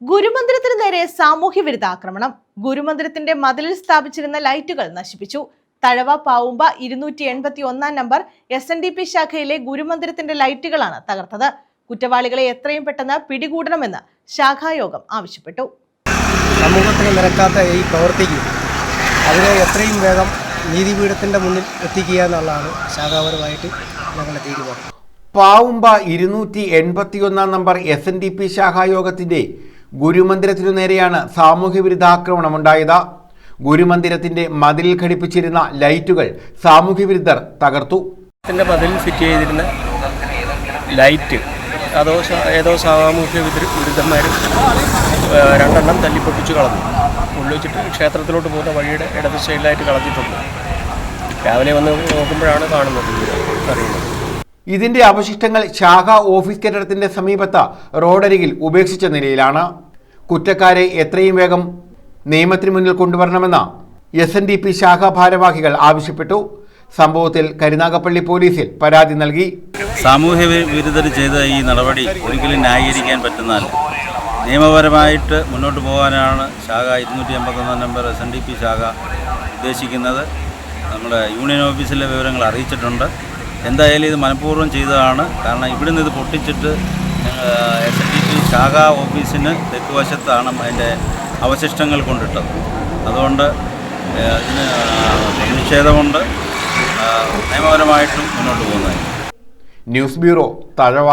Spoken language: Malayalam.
ഗുരുമന്ദിരത്തിന് നേരെ സാമൂഹ്യ വിരുദ്ധ ആക്രമണം. ഗുരുമന്ദിരത്തിന്റെ മതിലിൽ സ്ഥാപിച്ചിരുന്ന ലൈറ്റുകൾ നശിപ്പിച്ചു. തഴവ പാവുമ്പ ഇരുന്നൂറ്റി എൺപത്തി ഒന്നാം number S N D P ശാഖയിലെ ഗുരുമന്ദിരത്തിന്റെ ലൈറ്റുകളാണ് തകർത്തത്. കുറ്റവാളികളെ എത്രയും പെട്ടെന്ന് പിടികൂടണമെന്ന് ശാഖായോഗം ആവശ്യപ്പെട്ടു. സമൂഹത്തിന് നിരക്കാത്ത ഈ പ്രവൃത്തിക്ക് അതിനെ എത്രയും വേഗം നീതിപീഠത്തിന്റെ മുന്നിൽ എത്തിക്കുക എന്നുള്ളതാണ് ശാഖാപരമായിട്ട് ഞങ്ങളുടെ തീരുമാനം. പാവുമ്പ ഇരുന്നൂറ്റി എൺപത്തിയൊന്നാം number S N D P ശാഖായോഗത്തിന്റെ ഗുരുമന്ദിരത്തിനു നേരെയാണ് സാമൂഹ്യ വിരുദ്ധാക്രമണമുണ്ടായത് ഗുരുമന്ദിരത്തിന്റെ മതിലിൽ ഘടിപ്പിച്ചിരുന്ന ലൈറ്റുകൾ സാമൂഹ്യവിരുദ്ധർ തകർത്തു. ത്തിന്റെ മതിൽ ഫിറ്റ് ചെയ്തിരുന്ന ലൈറ്റ് അതോ ഏതോ സാമൂഹ്യ വിരുദ്ധ വിരുദ്ധന്മാർ രണ്ടെണ്ണം തല്ലിപ്പൊട്ടിച്ച് കളഞ്ഞു. ഉള്ളിച്ചിട്ട് ക്ഷേത്രത്തിലോട്ട് പോകുന്ന വഴിയുടെ ഇടത് സൈഡിലായിട്ട് കളഞ്ഞിട്ടുണ്ട്. രാവിലെ വന്ന് നോക്കുമ്പോഴാണ് കാണുന്നത് അറിയുന്നത്. ഇതിന്റെ അവശിഷ്ടങ്ങൾ ശാഖ ഓഫീസ് കെട്ടിടത്തിന്റെ സമീപത്ത് റോഡരികിൽ ഉപേക്ഷിച്ച നിലയിലാണ്. കുറ്റക്കാരെ എത്രയും വേഗം നിയമത്തിന് മുന്നിൽ കൊണ്ടുവരണമെന്ന് എസ് എൻ ഡി പി ശാഖാ ഭാരവാഹികൾ ആവശ്യപ്പെട്ടു. സംഭവത്തിൽ കരുനാഗപ്പള്ളി പോലീസിൽ പരാതി നൽകി. സാമൂഹ്യ വിരുദ്ധർ ചെയ്ത ഈ നടപടി ഒരിക്കലും ന്യായീകരിക്കാൻ പറ്റുന്നതല്ല. നിയമപരമായിട്ട് മുന്നോട്ട് പോകാനാണ് ശാഖ ഇരുന്നൂറ്റി എൺപത്തൊന്നാം number S N D P ശാഖ ഉദ്ദേശിക്കുന്നത്. നമ്മുടെ യൂണിയൻ ഓഫീസിലെ വിവരങ്ങൾ അറിയിച്ചിട്ടുണ്ട്. എന്തായാലും ഇത് മനഃപൂർവം ചെയ്തതാണ്. കാരണം ഇവിടെ നിന്ന് ഇത് പൊട്ടിച്ചിട്ട് എസ് എൻ ഡി പി ശാഖ ഓഫീസിന് തെക്ക് വശത്താണ് അതിന്റെ അവശിഷ്ടങ്ങൾ കൊണ്ടിട്ടത്. അതുകൊണ്ട് ഇതിന് നിഷേധമുണ്ട് നിയമപരമായിട്ടും മുന്നോട്ട് പോകുന്നത് ന്യൂസ് ബ്യൂറോ തഴവ